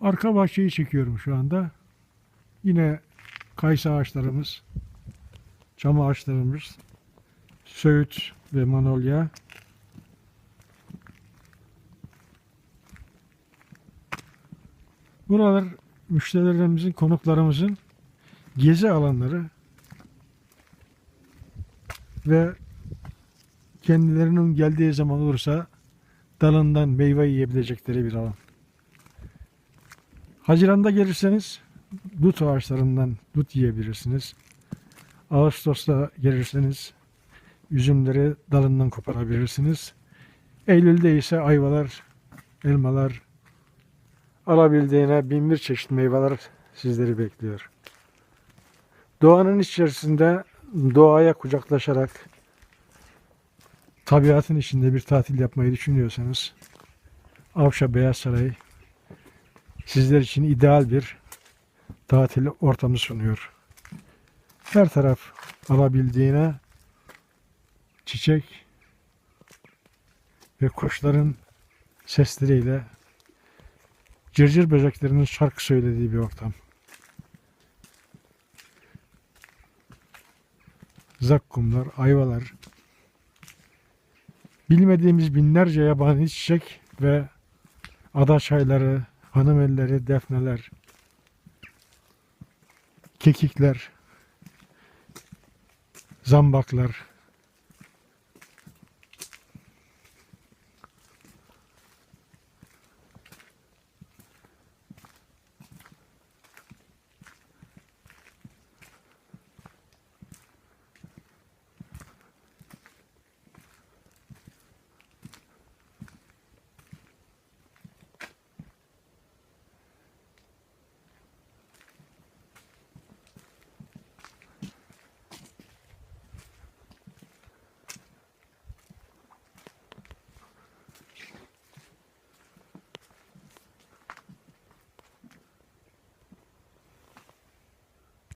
Arka bahçeyi çekiyorum şu anda. Yine kayısı ağaçlarımız, çam ağaçlarımız, söğüt ve manolya. Buralar müşterilerimizin, konuklarımızın gezi alanları ve kendilerinin geldiği zaman olursa dalından meyve yiyebilecekleri bir alan. Haziran'da gelirseniz dut ağaçlarından dut yiyebilirsiniz. Ağustos'ta gelirseniz üzümleri dalından koparabilirsiniz. Eylül'de ise ayvalar, elmalar, alabildiğine bin bir çeşit meyveler sizleri bekliyor. Doğanın içerisinde doğaya kucaklaşarak tabiatın içinde bir tatil yapmayı düşünüyorsanız Avşa Beyaz Saray sizler için ideal bir tatil ortamı sunuyor. Her taraf alabildiğine çiçek ve kuşların sesleriyle cırcır böceklerinin şarkı söylediği bir ortam. Zakkumlar, ayvalar, bilmediğimiz binlerce yabani çiçek ve ada çayları, hanım elleri, defneler, kekikler, zambaklar,